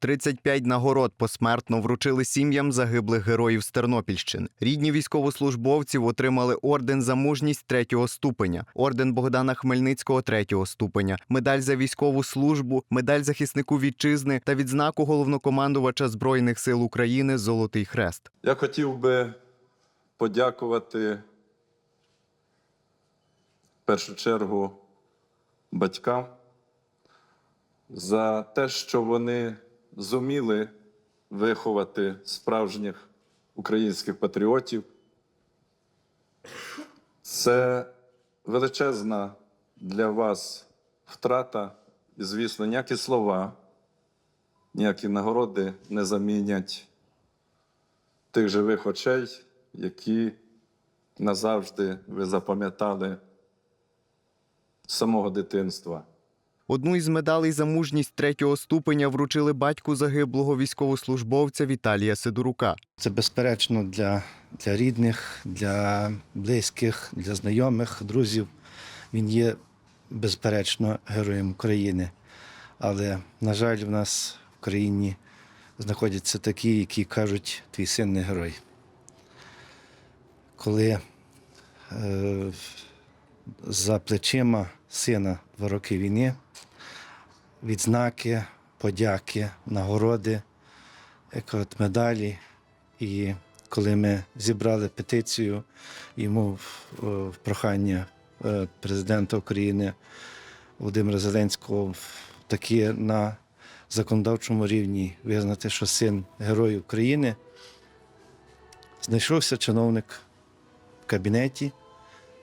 35 нагород посмертно вручили сім'ям загиблих героїв з Тернопільщини. Рідні військовослужбовців отримали орден за мужність третього ступеня, орден Богдана Хмельницького третього ступеня, медаль за військову службу, медаль захиснику вітчизни та відзнаку головнокомандувача Збройних сил України Золотий Хрест. Я хотів би подякувати в першу чергу батькам за те, що вони зуміли виховати справжніх українських патріотів. Це величезна для вас втрата, і, звісно, ніякі слова, ніякі нагороди не замінять тих живих очей, які назавжди ви запам'ятали самого дитинства. Одну із медалей за мужність третього ступеня вручили батьку загиблого військовослужбовця Віталія Сидорука. Це безперечно для, для рідних, для близьких, для знайомих, друзів. Він є безперечно героєм України. Але, на жаль, в нас в країні знаходяться такі, які кажуть, твій син не герой. Коли е, за плечима сина два роки війни, відзнаки, подяки, нагороди, медалі. І коли ми зібрали петицію йому в, прохання е, президента України Володимира Зеленського таки на законодавчому рівні визнати, що син Герой України, знайшовся чиновник в кабінеті,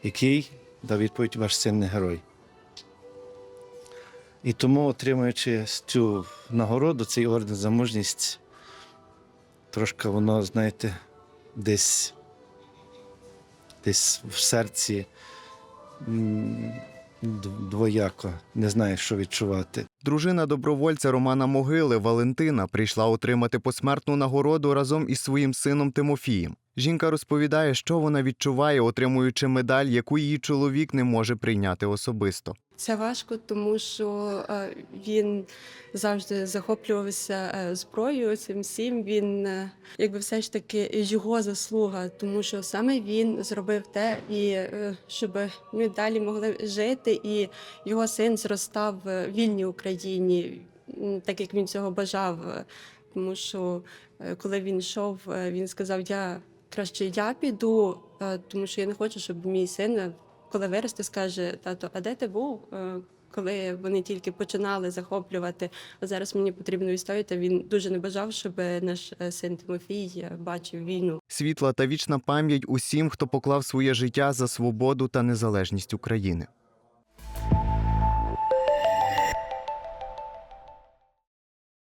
який дав відповідь ваш син не герой. І тому, отримуючи цю нагороду, цей орден за мужність, трошки воно, знаєте, десь, десь в серці двояко, не знаю, що відчувати. Дружина добровольця Романа Могили Валентина прийшла отримати посмертну нагороду разом із своїм сином Тимофієм. Жінка розповідає, що вона відчуває, отримуючи медаль, яку її чоловік не може прийняти особисто. Це важко, тому що е, він завжди захоплювався е, зброєю цим всім. Він е, якби все ж таки його заслуга, тому що саме він зробив те, і щоб ми далі могли жити, і його син зростав в вільній Україні, м, так як він цього бажав. Е, Тому що е, коли він йшов, е, він сказав: Я краще я піду, тому що я не хочу, щоб мій син коли виросте, скаже тато, а де ти був? Коли вони тільки починали захоплювати, а зараз мені потрібно відстояти. Він дуже не бажав, щоб наш син Тимофій бачив війну. Світла та вічна пам'ять усім, хто поклав своє життя за свободу та незалежність України.